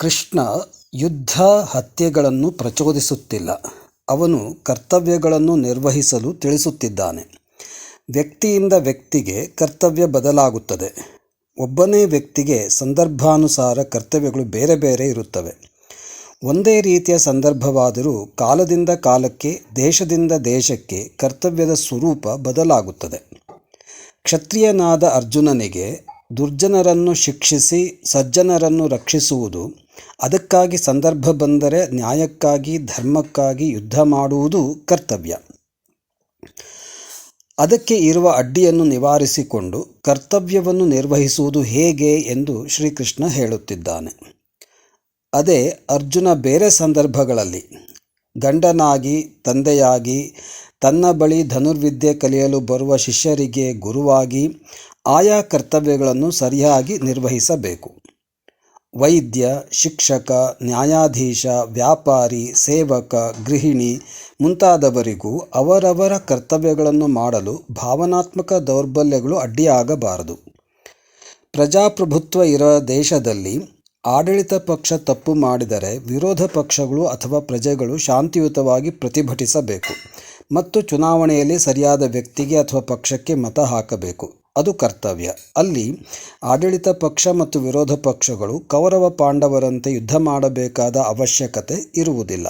ಕೃಷ್ಣ ಯುದ್ಧ ಹತ್ಯೆಗಳನ್ನು ಪ್ರಚೋದಿಸುತ್ತಿಲ್ಲ. ಅವನು ಕರ್ತವ್ಯಗಳನ್ನು ನಿರ್ವಹಿಸಲು ತಿಳಿಸುತ್ತಿದ್ದಾನೆ. ವ್ಯಕ್ತಿಯಿಂದ ವ್ಯಕ್ತಿಗೆ ಕರ್ತವ್ಯ ಬದಲಾಗುತ್ತದೆ. ಒಬ್ಬನೇ ವ್ಯಕ್ತಿಗೆ ಸಂದರ್ಭಾನುಸಾರ ಕರ್ತವ್ಯಗಳು ಬೇರೆ ಬೇರೆ ಇರುತ್ತವೆ. ಒಂದೇ ರೀತಿಯ ಸಂದರ್ಭವಾದರೂ ಕಾಲದಿಂದ ಕಾಲಕ್ಕೆ, ದೇಶದಿಂದ ದೇಶಕ್ಕೆ ಕರ್ತವ್ಯದ ಸ್ವರೂಪ ಬದಲಾಗುತ್ತದೆ. ಕ್ಷತ್ರಿಯನಾದ ಅರ್ಜುನನಿಗೆ ದುರ್ಜನರನ್ನು ಶಿಕ್ಷಿಸಿ, ಸಜ್ಜನರನ್ನು ರಕ್ಷಿಸುವುದು ಅದಕ್ಕಾಗಿ ಸಂದರ್ಭ ಬಂದರೆ ನ್ಯಾಯಕ್ಕಾಗಿ, ಧರ್ಮಕ್ಕಾಗಿ ಯುದ್ಧ ಮಾಡುವುದು ಕರ್ತವ್ಯ. ಅದಕ್ಕೆ ಇರುವ ಅಡ್ಡಿಯನ್ನು ನಿವಾರಿಸಿಕೊಂಡು ಕರ್ತವ್ಯವನ್ನು ನಿರ್ವಹಿಸುವುದು ಹೇಗೆ ಎಂದು ಶ್ರೀಕೃಷ್ಣ ಹೇಳುತ್ತಿದ್ದಾನೆ. ಅದೇ ಅರ್ಜುನ ಬೇರೆ ಸಂದರ್ಭಗಳಲ್ಲಿ, ಗಂಡನಾಗಿ, ತಂದೆಯಾಗಿ, ತನ್ನ ಬಳಿ ಧನುರ್ವಿದ್ಯೆ ಕಲಿಯಲು ಬರುವ ಶಿಷ್ಯರಿಗೆ ಗುರುವಾಗಿ ಆಯಾ ಕರ್ತವ್ಯಗಳನ್ನು ಸರಿಯಾಗಿ ನಿರ್ವಹಿಸಬೇಕು. ವೈದ್ಯ, ಶಿಕ್ಷಕ, ನ್ಯಾಯಾಧೀಶ, ವ್ಯಾಪಾರಿ, ಸೇವಕ, ಗೃಹಿಣಿ ಮುಂತಾದವರಿಗೂ ಅವರವರ ಕರ್ತವ್ಯಗಳನ್ನು ಮಾಡಲು ಭಾವನಾತ್ಮಕ ದೌರ್ಬಲ್ಯಗಳು ಅಡ್ಡಿಯಾಗಬಾರದು. ಪ್ರಜಾಪ್ರಭುತ್ವ ಇರೋ ದೇಶದಲ್ಲಿ ಆಡಳಿತ ಪಕ್ಷ ತಪ್ಪು ಮಾಡಿದರೆ ವಿರೋಧ ಪಕ್ಷಗಳು ಅಥವಾ ಪ್ರಜೆಗಳು ಶಾಂತಿಯುತವಾಗಿ ಪ್ರತಿಭಟಿಸಬೇಕು ಮತ್ತು ಚುನಾವಣೆಯಲ್ಲಿ ಸರಿಯಾದ ವ್ಯಕ್ತಿಗೆ ಅಥವಾ ಪಕ್ಷಕ್ಕೆ ಮತ ಹಾಕಬೇಕು. ಅದು ಕರ್ತವ್ಯ. ಅಲ್ಲಿ ಆಡಳಿತ ಪಕ್ಷ ಮತ್ತು ವಿರೋಧ ಪಕ್ಷಗಳು ಕೌರವ ಪಾಂಡವರಂತೆ ಯುದ್ಧ ಮಾಡಬೇಕಾದ ಅವಶ್ಯಕತೆ ಇರುವುದಿಲ್ಲ.